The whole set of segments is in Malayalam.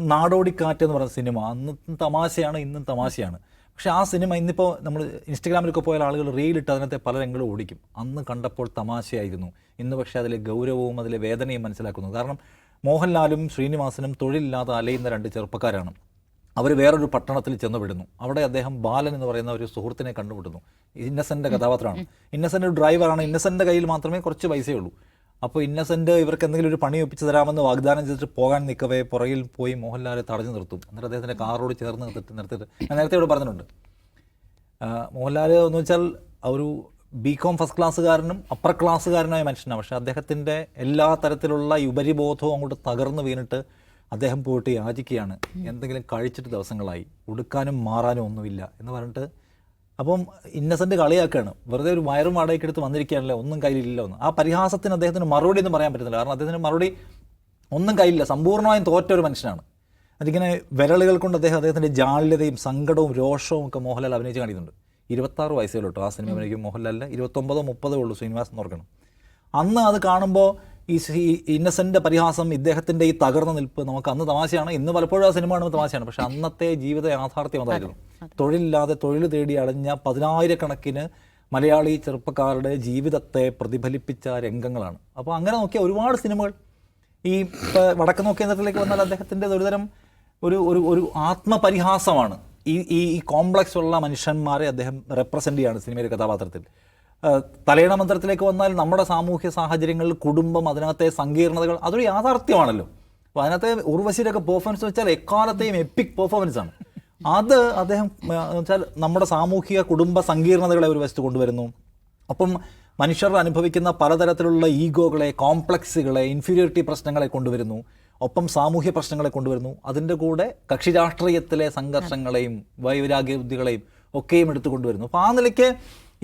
നാടോടിക്കാറ്റ് എന്ന് പറഞ്ഞ സിനിമ. അന്ന് തമാശയാണ് ഇന്നും തമാശയാണ്. പക്ഷെ ആ സിനിമ ഇന്നിപ്പോൾ നമ്മൾ ഇൻസ്റ്റഗ്രാമിലൊക്കെ പോയാൽ ആളുകൾ റീലിട്ട് അതിനകത്തെ പല രംഗങ്ങളും ഓടിക്കും. അന്ന് കണ്ടപ്പോൾ തമാശയായിരുന്നു. ഇന്ന് പക്ഷേ അതിലെ ഗൗരവവും അതിലെ വേദനയും മനസ്സിലാക്കുന്നു. കാരണം മോഹൻലാലും ശ്രീനിവാസനും തൊഴിലില്ലാതെ അലയുന്ന രണ്ട് ചെറുപ്പക്കാരാണ്. അവർ വേറൊരു പട്ടണത്തിൽ ചെന്ന് വിടുന്നു അവിടെ അദ്ദേഹം ബാലൻ എന്ന് പറയുന്ന ഒരു സുഹൃത്തിനെ കണ്ടുമുട്ടുന്നു. ഇന്നസെന്റെ കഥാപാത്രമാണ്. ഇന്നസെന്റ് ഒരു ഡ്രൈവറാണ് ഇന്നസെന്റെ കയ്യിൽ മാത്രമേ കുറച്ച് പൈസയുള്ളൂ. അപ്പോൾ ഇന്നസെന്റ് ഇവർക്ക് എന്തെങ്കിലും ഒരു പണി ഒപ്പിച്ച് തരാമെന്ന് വാഗ്ദാനം ചെയ്തിട്ട് പോകാൻ നിൽക്കവേ പുറകിൽ പോയി മോഹൻലാൽ തടഞ്ഞു നിർത്തും. എന്നിട്ട് അദ്ദേഹത്തിന്റെ കാറോട് ചേർന്ന് നിർത്തിട്ട് നിർത്തിയിട്ട് ഞാൻ നേരത്തെ ഇവിടെ പറഞ്ഞിട്ടുണ്ട്. മോഹൻലാൽ എന്ന് വെച്ചാൽ ഒരു ബി കോം ഫസ്റ്റ് ക്ലാസ്സുകാരനും അപ്പർ ക്ലാസ്സുകാരനായ മനുഷ്യനാണ്. പക്ഷേ അദ്ദേഹത്തിന്റെ എല്ലാ തരത്തിലുള്ള ഉപരിബോധവും അങ്ങോട്ട് തകർന്നു വീണിട്ട് അദ്ദേഹം പോയിട്ട് യാചിക്കുകയാണ്. എന്തെങ്കിലും കഴിച്ചിട്ട് ദിവസങ്ങളായി. ഉടുക്കാനും മാറാനും ഒന്നുമില്ല എന്ന് പറഞ്ഞിട്ട് അപ്പം ഇന്നസെന്റ് കളിയാക്കുകയാണ് വെറുതെ ഒരു വയറും വാടകയ്ക്ക് എടുത്ത് വന്നിരിക്കുകയാണല്ലോ ഒന്നും കയ്യിലില്ല എന്ന്. ആ പരിഹാസത്തിന് അദ്ദേഹത്തിന് മറുപടി ഒന്നും പറയാൻ പറ്റുന്നില്ല കാരണം അദ്ദേഹത്തിന് മറുപടി ഒന്നും കയ്യിലില്ല. സമ്പൂർണമായും തോറ്റ ഒരു മനുഷ്യനാണ്. അതിങ്ങനെ വിരളുകൾ കൊണ്ട് അദ്ദേഹം അദ്ദേഹത്തിന്റെ ജാള്യതയും സങ്കടവും രോഷവും ഒക്കെ മോഹൻലാൽ അഭിനയിച്ച് കാണിക്കുന്നുണ്ട്. ഇരുപത്താറ് വയസ്സേ ഉള്ളൂ കേട്ടോ ആ സിനിമ അഭിനയിക്കും മോഹൻലാലിന് ഇരുപത്തൊമ്പതോ മുപ്പതോ ഉള്ളൂ ശ്രീനിവാസ് എന്ന് ഓർക്കണം. അന്ന് അത് കാണുമ്പോൾ ഈ ഇന്നസെന്റ് പരിഹാസം ഇദ്ദേഹത്തിന്റെ ഈ തകർന്ന നിൽപ്പ് നമുക്ക് അന്ന് തമാശയാണ്. ഇന്ന് പലപ്പോഴും ആ സിനിമ കാണുമ്പോൾ തമാശയാണ്. പക്ഷെ അന്നത്തെ ജീവിത യാഥാർത്ഥ്യം അതായിരുന്നു. തൊഴിലില്ലാതെ തൊഴിൽ തേടി അടഞ്ഞ പതിനായിരക്കണക്കിന് മലയാളി ചെറുപ്പക്കാരുടെ ജീവിതത്തെ പ്രതിഫലിപ്പിച്ച രംഗങ്ങളാണ്. അപ്പോൾ അങ്ങനെ നോക്കിയ ഒരുപാട് സിനിമകൾ. ഈ വടക്ക് നോക്കിയ നിരത്തിലേക്ക് വന്നാൽ അദ്ദേഹത്തിന്റെ ഒരുതരം ഒരു ഒരു ഒരു ആത്മപരിഹാസമാണ്. ഈ ഈ കോംപ്ലക്സ് ഉള്ള മനുഷ്യന്മാരെ അദ്ദേഹം റെപ്രസെന്റ് ചെയ്യാണ് സിനിമയിലെ കഥാപാത്രത്തിൽ. തലയിണ മന്ത്രത്തിലേക്ക് വന്നാൽ നമ്മുടെ സാമൂഹ്യ സാഹചര്യങ്ങളിൽ കുടുംബം അതിനകത്തെ സങ്കീർണതകൾ അതൊരു യാഥാർത്ഥ്യമാണല്ലോ. അപ്പോൾ അതിനകത്തെ ഉർവശിയിലൊക്കെ പെർഫോമൻസ് വെച്ചാൽ എക്കാലത്തെയും എപ്പിക് പെർഫോമൻസ് ആണ്. അത് അദ്ദേഹം വെച്ചാൽ നമ്മുടെ സാമൂഹിക കുടുംബ സങ്കീർണതകളെ ഒരു വശത്ത് കൊണ്ടുവരുന്നു. അപ്പം മനുഷ്യർ അനുഭവിക്കുന്ന പലതരത്തിലുള്ള ഈഗോകളെ കോംപ്ലക്സുകളെ ഇൻഫീരിയോറിറ്റി പ്രശ്നങ്ങളെ കൊണ്ടുവരുന്നു. ഒപ്പം സാമൂഹ്യ പ്രശ്നങ്ങളെ കൊണ്ടുവരുന്നു. അതിന്റെ കൂടെ കക്ഷി രാഷ്ട്രീയത്തിലെ സംഘർഷങ്ങളെയും വൈവരാഗ്യബുദ്ധികളെയും ഒക്കെയും എടുത്തു കൊണ്ടുവരുന്നു. അപ്പോൾ ആ നിലയ്ക്ക്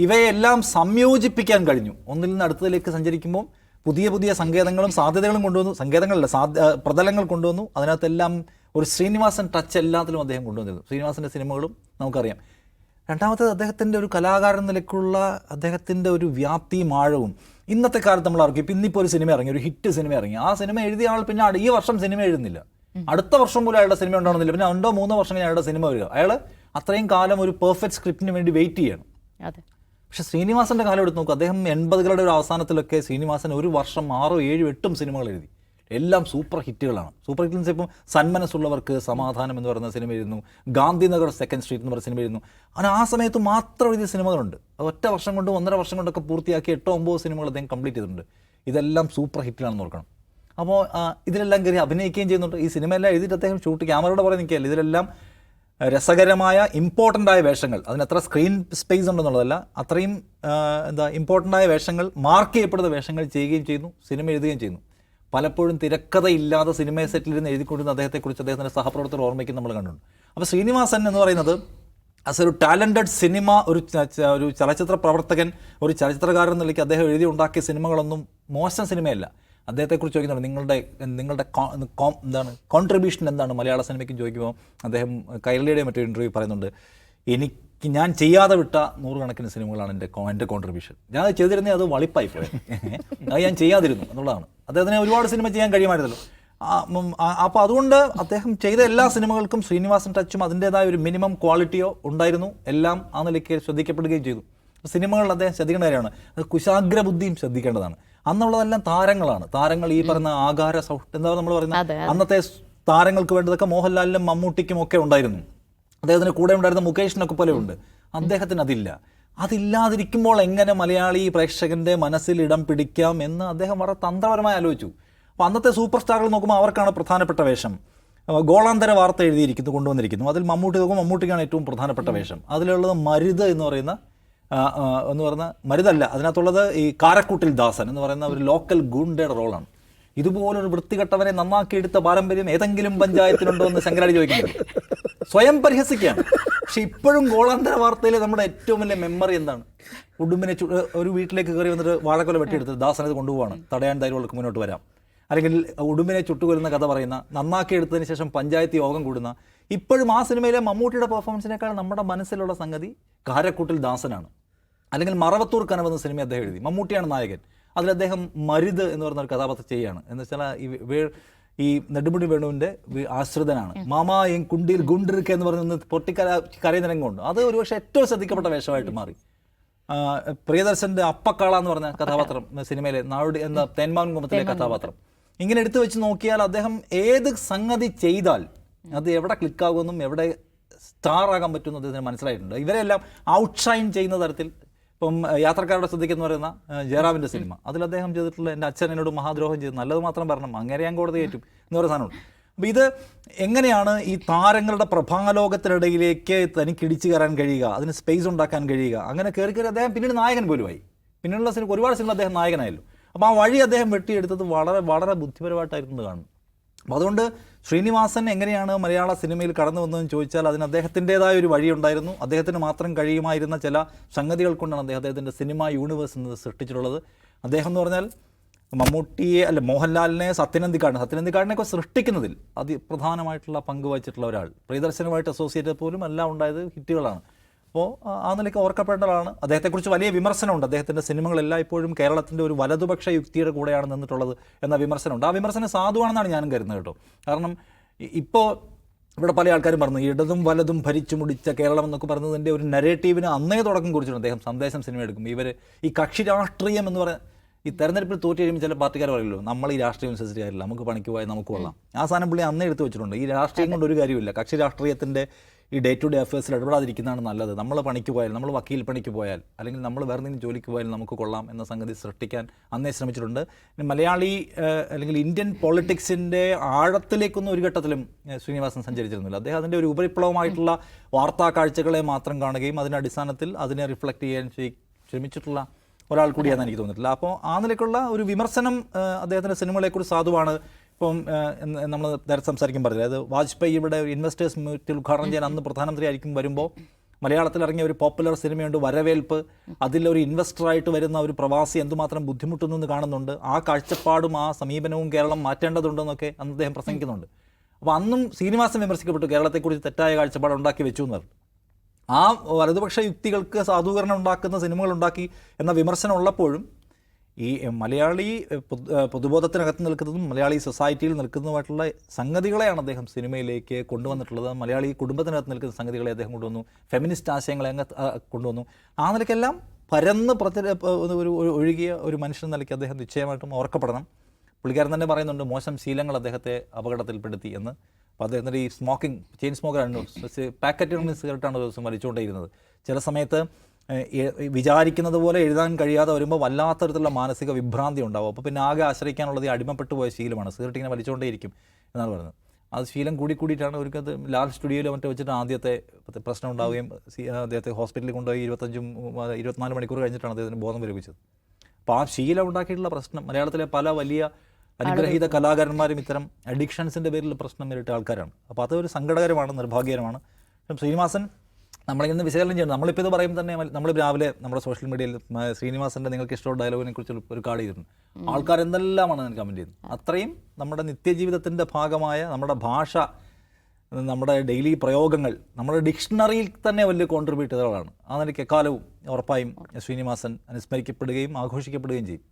ഇവയെല്ലാം സംയോജിപ്പിക്കാൻ കഴിഞ്ഞു. ഒന്നിൽ നിന്ന് അടുത്തതിലേക്ക് സഞ്ചരിക്കുമ്പോൾ പുതിയ പുതിയ സങ്കേതങ്ങളും സാധ്യതകളും കൊണ്ടുവന്നു. സങ്കേതങ്ങളല്ല സാധ്യ പ്രതലങ്ങൾ കൊണ്ടുവന്നു. അതിനകത്തെല്ലാം ഒരു ശ്രീനിവാസൻ ടച്ച് എല്ലാത്തിലും അദ്ദേഹം കൊണ്ടുവന്നിരുന്നു. ശ്രീനിവാസന്റെ സിനിമകളും നമുക്കറിയാം. രണ്ടാമത്തേത് അദ്ദേഹത്തിന്റെ ഒരു കലാകാരൻ നിലയ്ക്കുള്ള അദ്ദേഹത്തിന്റെ ഒരു വ്യാപ്തിയും ആഴവും ഇന്നത്തെ കാലത്ത് നമ്മൾ ഇറങ്ങി ഇപ്പം ഇന്നിപ്പോൾ ഒരു സിനിമ ഇറങ്ങി ഒരു ഹിറ്റ് സിനിമ ഇറങ്ങി. ആ സിനിമ എഴുതിയ ആൾ പിന്നെ ഈ വർഷം സിനിമ എഴുതുന്നില്ല. അടുത്ത വർഷം പോലും അയാളുടെ സിനിമ ഉണ്ടാകുന്നില്ല പിന്നെ രണ്ടോ മൂന്നോ വർഷം കഴിഞ്ഞ് അയാളുടെ സിനിമ വരിക. അയാൾ അത്രയും കാലം ഒരു പെർഫെക്റ്റ് സ്ക്രിപ്റ്റിന് വേണ്ടി വെയിറ്റ് ചെയ്യണം. പക്ഷെ ശ്രീനിവാസന്റെ കാലം എടുത്ത് നോക്കുക അദ്ദേഹം എൺപതുകളുടെ ഒരു അവസാനത്തിലൊക്കെ ശ്രീനിവാസൻ ഒരു വർഷം ആറോ ഏഴും എട്ടും സിനിമകൾ എഴുതി. എല്ലാം സൂപ്പർ ഹിറ്റുകളാണ്. സൂപ്പർ ഹിറ്റ് ഇപ്പം സന്മനസ്സുള്ളവർക്ക് സമാധാനം എന്ന് പറയുന്ന സിനിമ എഴുതുന്നു. ഗാന്ധിനഗർ സെക്കൻഡ് സ്ട്രീറ്റ് എന്ന് പറയുന്ന സിനിമ എഴുതുന്നു. അങ്ങനെ ആ സമയത്ത് മാത്രം എഴുതിയ സിനിമകളുണ്ട്. അത് ഒറ്റ വർഷം കൊണ്ടും ഒന്നര വർഷം കൊണ്ടൊക്കെ പൂർത്തിയാക്കി എട്ടോ ഒമ്പതോ സിനിമകൾ അദ്ദേഹം കംപ്ലീറ്റ് ചെയ്തിട്ടുണ്ട്. ഇതെല്ലാം സൂപ്പർ ഹിറ്റിലാണെന്ന് ഓർക്കണം. അപ്പോൾ ഇതിലെല്ലാം കയറി അഭിനയിക്കുകയും ചെയ്യുന്നുണ്ട്. ഈ സിനിമയെല്ലാം എഴുതിയിട്ട് അദ്ദേഹം ഷൂട്ട് ക്യാമറയുടെ പറയാൻ നിൽക്കുകയല്ല. ഇതിലെല്ലാം രസകരമായ ഇമ്പോർട്ടന്റ് ആയ വേഷങ്ങൾ. അതിന് എത്ര സ്ക്രീൻ സ്പേസ് ഉണ്ടെന്നുള്ളതല്ല. അത്രയും എന്താ ഇമ്പോർട്ടന്റ് ആയ വേഷങ്ങൾ മാർക്ക് ചെയ്യപ്പെടുന്ന വേഷങ്ങൾ ചെയ്യുകയും ചെയ്യുന്നു സിനിമ എഴുതുകയും ചെയ്യുന്നു. പലപ്പോഴും തിരക്കഥയില്ലാതെ സിനിമ സെറ്റിലിരുന്ന് എഴുതിക്കൊണ്ടിരുന്ന അദ്ദേഹത്തെക്കുറിച്ച് അദ്ദേഹത്തിന്റെ സഹപ്രവർത്തകർ ഓർമ്മയ്ക്ക് നമ്മൾ കണ്ടിട്ടുണ്ട്. അപ്പോൾ ശ്രീനിവാസൻ എന്ന് പറയുന്നത് ആസ് ഒരു ടാലന്റഡ് സിനിമ ഒരു ഒരു ചലച്ചിത്ര പ്രവർത്തകൻ ഒരു ചലച്ചിത്രകാരൻ എന്ന അദ്ദേഹം എഴുതി ഉണ്ടാക്കിയ സിനിമകളൊന്നും മോശം സിനിമയല്ല അദ്ദേഹത്തെക്കുറിച്ച് ചോദിക്കുന്നുണ്ട് നിങ്ങളുടെ നിങ്ങളുടെ എന്താണ് കോൺട്രിബ്യൂഷൻ എന്താണ് മലയാള സിനിമയ്ക്ക് ചോദിക്കുമ്പോൾ? അദ്ദേഹം കൈരളിയുടെ മറ്റൊരു ഇന്റർവ്യൂ പറയുന്നുണ്ട് എനിക്ക് ഞാൻ ചെയ്യാതെ വിട്ട നൂറുകണക്കിന് സിനിമകളാണ് എന്റെ എന്റെ കോൺട്രിബ്യൂഷൻ ഞാൻ അത് ചെയ്തിരുന്നേ അത് വളിപ്പായി പോയി. അത് ഞാൻ ചെയ്യാതിരുന്നു എന്നുള്ളതാണ്. അദ്ദേഹത്തിന് ഒരുപാട് സിനിമ ചെയ്യാൻ കഴിയുമായിരുന്നല്ലോ. അപ്പോൾ അതുകൊണ്ട് അദ്ദേഹം ചെയ്ത എല്ലാ സിനിമകൾക്കും ശ്രീനിവാസൻ ടച്ചും അതിന്റേതായ ഒരു മിനിമം ക്വാളിറ്റിയോ ഉണ്ടായിരുന്നു. എല്ലാം ആ നിലയ്ക്ക് ശ്രദ്ധിക്കപ്പെടുകയും ചെയ്തു. സിനിമകളിൽ അദ്ദേഹം ശ്രദ്ധിക്കേണ്ട കാര്യമാണ് അത് കുശാഗ്ര ബുദ്ധിയും ശ്രദ്ധിക്കേണ്ടതാണ്. അന്നുള്ളതെല്ലാം താരങ്ങളാണ്. താരങ്ങൾ ഈ പറയുന്ന ആകാര സൗഹൃദം എന്താ നമ്മൾ പറയുന്നത് അന്നത്തെ താരങ്ങൾക്ക് വേണ്ടതൊക്കെ മോഹൻലാലിനും മമ്മൂട്ടിക്കും ഒക്കെ ഉണ്ടായിരുന്നു. അദ്ദേഹത്തിന് കൂടെ ഉണ്ടായിരുന്ന മുകേഷിനൊക്കെ പോലെ ഉണ്ട്. അദ്ദേഹത്തിന് അതില്ല. അതില്ലാതിരിക്കുമ്പോൾ എങ്ങനെ മലയാളി പ്രേക്ഷകന്റെ മനസ്സിൽ ഇടം പിടിക്കാം എന്ന് അദ്ദേഹം വളരെ തന്ത്രപരമായി ആലോചിച്ചു. അപ്പോൾ അന്നത്തെ സൂപ്പർ സ്റ്റാറുകൾ നോക്കുമ്പോൾ അവർക്കാണ് പ്രധാനപ്പെട്ട വേഷം. ഗോളാന്തര വാർത്ത എഴുതിയിരിക്കുന്നു കൊണ്ടുവന്നിരിക്കുന്നു. അതിൽ മമ്മൂട്ടി നോക്കുമ്പോൾ മമ്മൂട്ടിക്കാണ് ഏറ്റവും പ്രധാനപ്പെട്ട വേഷം. അതിലുള്ളത് മരുത് എന്ന് പറയുന്ന എന്ന് പറയുന്ന മരുതല്ല. അതിനകത്തുള്ളത് ഈ കാരക്കൂട്ടിൽ ദാസൻ എന്ന് പറയുന്ന ഒരു ലോക്കൽ ഗുണ്ടയുടെ റോളാണ്. ഇതുപോലൊരു വൃത്തികെട്ടവനെ നന്നാക്കിയെടുത്ത പാരമ്പര്യം ഏതെങ്കിലും പഞ്ചായത്തിലുണ്ടോ എന്ന് ശങ്കരാടി ചോദിക്കുന്നത് സ്വയം പരിഹസിക്കുകയാണ്. പക്ഷെ ഇപ്പോഴും ഗോളാന്തര വാർത്തയിലെ നമ്മുടെ ഏറ്റവും വലിയ മെമ്മറി എന്താണ്? ഉടുമ്പിനെ ഒരു വീട്ടിലേക്ക് കയറി വന്നിട്ട് വാഴക്കൊല വെട്ടിയെടുത്ത് ദാസനത് കൊണ്ടുപോവാണ്. തടയാൻ ധൈര്യമുള്ളവർക്ക് മുന്നോട്ട് വരാം. അല്ലെങ്കിൽ ഉടുമ്പിനെ ചുട്ടുകൊല്ലുന്ന കഥ പറയുന്ന നന്നാക്കി എടുത്തതിന് ശേഷം പഞ്ചായത്ത് യോഗം കൂടുന്ന ഇപ്പോഴും ആ സിനിമയിലെ മമ്മൂട്ടിയുടെ പെർഫോമൻസിനേക്കാൾ നമ്മുടെ മനസ്സിലുള്ള സംഗതി കാരക്കൂട്ടിൽ ദാസനാണ്. അല്ലെങ്കിൽ മറവത്തൂർ കനവ് എന്ന സിനിമ അദ്ദേഹം എഴുതി. മമ്മൂട്ടിയാണ് നായകൻ. അതിൽ അദ്ദേഹം മരുത് എന്ന് പറയുന്ന ഒരു കഥാപാത്രം ചെയ്യുകയാണ് എന്ന് വെച്ചാൽ ഈ വേ- ഈ നെടുമുടി വേണുവിന്റെ ആശ്രിതനാണ്. മാമാ എൻ കുണ്ടിയിൽ ഗുണ്ടിരിക്കുക എന്ന് പറഞ്ഞ് പൊട്ടിക്കര കരയുന്ന രംഗമുണ്ട് അത് ഒരുപക്ഷെ ഏറ്റവും ശ്രദ്ധിക്കപ്പെട്ട വേഷമായിട്ട് മാറി. പ്രിയദർശന്റെ അപ്പക്കാള എന്ന് പറഞ്ഞ കഥാപാത്രം സിനിമയിലെ നാട് എന്ന തേന്മാൻ കുമ്പത്തിലെ കഥാപാത്രം. ഇങ്ങനെ എടുത്തു വെച്ച് നോക്കിയാൽ അദ്ദേഹം ഏത് സംഗതി ചെയ്താൽ അത് എവിടെ ക്ലിക്കാകുമെന്നും എവിടെ സ്റ്റാർ ആകാൻ പറ്റുമെന്ന് അദ്ദേഹത്തിന് മനസ്സിലായിട്ടുണ്ട്. ഇവരെല്ലാം ഔട്ട്ഷൈൻ ചെയ്യുന്ന തരത്തിൽ ഇപ്പം യാത്രക്കാരുടെ ശ്രദ്ധിക്കുന്ന പറയുന്ന ജയറാമിന്റെ സിനിമ. അതിൽ അദ്ദേഹം ചെയ്തിട്ടുള്ള എന്റെ അച്ഛൻ എന്നോട് മഹാദ്രോഹം ചെയ്തു. നല്ലത് മാത്രം പറഞ്ഞു അങ്ങനെ ഞാൻ കോടതി കയറ്റും എന്ന് പറയുന്ന സാധനമുണ്ട്. അപ്പോൾ ഇത് എങ്ങനെയാണ് ഈ താരങ്ങളുടെ പ്രഭാലോകത്തിനിടയിലേക്ക് തനിക്ക് ഇടിച്ചു കയറാൻ കഴിയുക? അതിന് സ്പേസ് ഉണ്ടാക്കാൻ കഴിയുക? അങ്ങനെ കയറി കയറി അദ്ദേഹം പിന്നീട് നായകൻ പോലും പോലുമായി പിന്നീടുള്ള സിനിമ ഒരുപാട് സിനിമ അദ്ദേഹം നായകനായല്ലോ. അപ്പോൾ ആ വഴി അദ്ദേഹം വെട്ടിയെടുത്തത് വളരെ വളരെ ബുദ്ധിപരമായിട്ടായിരുന്നു കാണുന്നു. അപ്പോൾ അതുകൊണ്ട് ശ്രീനിവാസൻ എങ്ങനെയാണ് മലയാള സിനിമയിൽ കടന്നു വന്നതെന്ന് ചോദിച്ചാൽ അതിന് അദ്ദേഹത്തിന്റെതായ ഒരു വഴിയുണ്ടായിരുന്നു. അദ്ദേഹത്തിന് മാത്രം കഴിയുമായിരുന്ന ചില സംഗതികൾ കൊണ്ടാണ് അദ്ദേഹം അദ്ദേഹത്തിന്റെ സിനിമ യൂണിവേഴ്സ് എന്നത് സൃഷ്ടിച്ചിട്ടുള്ളത്. അദ്ദേഹം എന്ന് പറഞ്ഞാൽ മമ്മൂട്ടിയെ അല്ല മോഹൻലാലിനെ സത്യനന്ദിക്കാടിനെ സത്യനന്ദിക്കാടിനെയൊക്കെ സൃഷ്ടിക്കുന്നതിൽ അതി പ്രധാനമായിട്ടുള്ള പങ്ക് വഹിച്ചിട്ടുള്ള ഒരാൾ. പ്രിയദർശനുമായിട്ട് അസോസിയേറ്റ് പോലും എല്ലാം ഉണ്ടായത് ഹിറ്റുകളാണ്. അപ്പോൾ ആ നിലയ്ക്ക് ഓർക്കപ്പെടേണ്ടതാണ് അദ്ദേഹത്തെക്കുറിച്ച് വലിയ വിമർശനമുണ്ട്. അദ്ദേഹത്തിന്റെ സിനിമകളെല്ലാം ഇപ്പോഴും കേരളത്തിന്റെ ഒരു വലതുപക്ഷ യുക്തിയുടെ കൂടെയാണ് നിന്നിട്ടുള്ളത് എന്ന വിമർശനമുണ്ട്. ആ വിമർശനം സാധുവാണെന്നാണ് ഞാനും കരുതുന്നത് കേട്ടോ. കാരണം ഇപ്പോൾ ഇവിടെ പല ആൾക്കാരും പറഞ്ഞു ഇടതും വലതും ഭരിച്ചു മുടിച്ച കേരളം എന്നൊക്കെ പറഞ്ഞതിന്റെ ഒരു നരേറ്റീവിന് അന്നേ തുടക്കം കുറിച്ചിട്ടുണ്ട്. അദ്ദേഹം സന്ദേശം സിനിമ എടുക്കും. ഇവർ ഈ കക്ഷി രാഷ്ട്രീയം എന്ന് പറയുന്ന ഈ തെരഞ്ഞെടുപ്പിൽ തോറ്റ് കഴിയുമ്പോൾ ചില പാർട്ടിക്കാർ പറയുമല്ലോ നമ്മൾ ഈ രാഷ്ട്രീയം അനുസരിച്ച് കാര്യമില്ല നമുക്ക് പണിക്ക് പോയാൽ നമുക്ക് കൊള്ളാം. ആ സാധനം പുള്ളി അന്നേ എടുത്തു വെച്ചിട്ടുണ്ട്. ഈ രാഷ്ട്രീയം കൊണ്ട് ഒരു കാര്യമില്ല കക്ഷി രാഷ്ട്രീയത്തിന്റെ ഈ ഡേ ടു ഡേ അഫയേഴ്സിൽ ഇടപെടാതിരിക്കുന്നതാണ് നല്ലത്. നമ്മൾ പണിക്ക് പോയാൽ നമ്മൾ വക്കീൽ പണിക്ക് പോയാൽ അല്ലെങ്കിൽ നമ്മൾ വേറെ എന്തെങ്കിലും ജോലിക്ക് പോയാൽ നമുക്ക് കൊള്ളാം എന്ന സംഗതി സൃഷ്ടിക്കാൻ അന്നേ ശ്രമിച്ചിട്ടുണ്ട്. മലയാളി അല്ലെങ്കിൽ ഇന്ത്യൻ പൊളിറ്റിക്സിന്റെ ആഴത്തിലേക്കൊന്നും ഒരു ഘട്ടത്തിലും ശ്രീനിവാസൻ സഞ്ചരിച്ചിരുന്നില്ല. അദ്ദേഹം അതിന്റെ ഒരു ഉപരിപ്ലവമായിട്ടുള്ള വാർത്താ കാഴ്ചകളെ മാത്രം കാണുകയും അതിന്റെ അടിസ്ഥാനത്തിൽ അതിനെ റിഫ്ലക്റ്റ് ചെയ്യാൻ ശ്രമിച്ചിട്ടുള്ള ഒരാൾ കൂടിയാണെന്ന് എനിക്ക് തോന്നിയിട്ടില്ല. അപ്പോൾ ആ നിലയ്ക്കുള്ള ഒരു വിമർശനം അദ്ദേഹത്തിന്റെ സിനിമകളെക്കുറിച്ച് സാധുവാണ് ഇപ്പം നമ്മൾ നേരത്തെ സംസാരിക്കാൻ പറഞ്ഞില്ല? അതായത് വാജ്പേയി ഇവിടെ ഇൻവെസ്റ്റേഴ്സ് മീറ്റിൽ ഉദ്ഘാടനം ചെയ്യാൻ അന്ന് പ്രധാനമന്ത്രി ആയിരിക്കും വരുമ്പോൾ മലയാളത്തിൽ ഇറങ്ങിയ ഒരു പോപ്പുലർ സിനിമയുണ്ട് വരവേൽപ്പ്. അതിലൊരു ഇൻവെസ്റ്ററായിട്ട് വരുന്ന ഒരു പ്രവാസി എന്തുമാത്രം ബുദ്ധിമുട്ടുന്നു എന്ന് കാണുന്നുണ്ട്. ആ കാഴ്ചപ്പാടും ആ സമീപനവും കേരളം മാറ്റേണ്ടതുണ്ടെന്നൊക്കെ അന്ന് അദ്ദേഹം പ്രസംഗിക്കുന്നുണ്ട്. അപ്പോൾ അന്നും ശ്രീനിവാസൻ വിമർശിക്കപ്പെട്ടു കേരളത്തെക്കുറിച്ച് തെറ്റായ കാഴ്ചപ്പാട് ഉണ്ടാക്കി വെച്ചു എന്ന് പറഞ്ഞു. ആ വലതുപക്ഷ യുക്തികൾക്ക് സാധൂകരണം ഉണ്ടാക്കുന്ന സിനിമകൾ ഉണ്ടാക്കി എന്ന വിമർശനം ഉള്ളപ്പോഴും ഈ മലയാളി പൊതുബോധത്തിനകത്ത് നിൽക്കുന്നതും മലയാളി സൊസൈറ്റിയിൽ നിൽക്കുന്നതുമായിട്ടുള്ള സംഗതികളെയാണ് അദ്ദേഹം സിനിമയിലേക്ക് കൊണ്ടുവന്നിട്ടുള്ളത്. മലയാളി കുടുംബത്തിനകത്ത് നിൽക്കുന്ന സംഗതികളെ അദ്ദേഹം കൊണ്ടുവന്നു. ഫെമിനിസ്റ്റ് ആശയങ്ങളെ അങ്ങ് കൊണ്ടുവന്നു. ആ നിലയ്ക്കെല്ലാം പരന്ന് ഒരു ഒഴുകിയ ഒരു മനുഷ്യൻ നിലയ്ക്ക് അദ്ദേഹം നിശ്ചയമായിട്ടും ഓർക്കപ്പെടണം. പുള്ളിക്കാരൻ തന്നെ പറയുന്നുണ്ട് മോശം ശീലങ്ങൾ അദ്ദേഹത്തെ അപകടത്തിൽപ്പെടുത്തി എന്ന്. അപ്പോൾ അദ്ദേഹത്തിന്റെ ഈ സ്മോക്കിംഗ് ചെയിൻ സ്മോക്കറാണ് പാക്കറ്റ് സിഗരറ്റാണ് ദിവസം വലിച്ചുകൊണ്ടേയിരുന്നത്. ചില സമയത്ത് വിചാരിക്കുന്നത് പോലെ എഴുതാൻ കഴിയാതെ വരുമ്പോൾ വല്ലാത്ത തരത്തിലുള്ള മാനസിക വിഭ്രാന്തി ഉണ്ടാവും. അപ്പോൾ പിന്നെ ആകെ ആശ്രയിക്കാനുള്ളത് ഈ അടിമപ്പെട്ടു പോയ ശീലമാണ്. സിഗരറ്റ് ഇങ്ങനെ വലിച്ചുകൊണ്ടേയിരിക്കും എന്നാണ് പറയുന്നത്. അത് ശീലം കൂടി കൂടിയിട്ടാണ് ഒരിക്കൽ ലാൽ സ്റ്റുഡിയോയിൽ മറ്റേ വെച്ചിട്ട് ആദ്യത്തെ പ്രശ്നം ഉണ്ടാവുകയും സി- അദ്ദേഹത്തെ ഹോസ്പിറ്റലിൽ കൊണ്ടുപോയി ഇരുപത്തഞ്ചും ഇരുപത്തിനാല് മണിക്കൂർ കഴിഞ്ഞിട്ടാണ് അദ്ദേഹത്തിന് ബോധം വിരമിച്ചത്. അപ്പോൾ ആ ശീലം ഉണ്ടാക്കിയിട്ടുള്ള പ്രശ്നം മലയാളത്തിലെ പല വലിയ അനുഗ്രഹീത കലാകാരന്മാരും ഇത്തരം അഡിക്ഷൻസിന്റെ പേരിൽ പ്രശ്നം നേരിട്ട ആൾക്കാരാണ്. അപ്പോൾ അതൊരു സങ്കടകരമാണ് നിർഭാഗ്യകരമാണ്. ശ്രീനിവാസൻ നമ്മളിങ്ങനെ വിശകലനം ചെയ്യണം നമ്മളിപ്പോൾ ഇത് പറയുമ്പോൾ തന്നെ നമ്മൾ രാവിലെ നമ്മുടെ സോഷ്യൽ മീഡിയയിൽ ശ്രീനിവാസന്റെ നിങ്ങൾക്ക് ഇഷ്ടമുള്ള ഡയലോഗിനെ കുറിച്ച് ഒരു കാർഡ് ചെയ്തിട്ടുണ്ട്. ആൾക്കാർ എന്തെല്ലാമാണ് അതിന് കമന്റ് ചെയ്യുന്നത്? അത്രയും നമ്മുടെ നിത്യജീവിതത്തിന്റെ ഭാഗമായ നമ്മുടെ ഭാഷ നമ്മുടെ ഡെയിലി പ്രയോഗങ്ങൾ നമ്മുടെ ഡിക്ഷണറിയിൽ തന്നെ വലിയ കോൺട്രിബ്യൂട്ട് ചെയ്തതാണ് ആ നിലയ്ക്ക് എക്കാലവും ഉറപ്പായും ശ്രീനിവാസൻ അനുസ്മരിക്കപ്പെടുകയും ആഘോഷിക്കപ്പെടുകയും ചെയ്യും.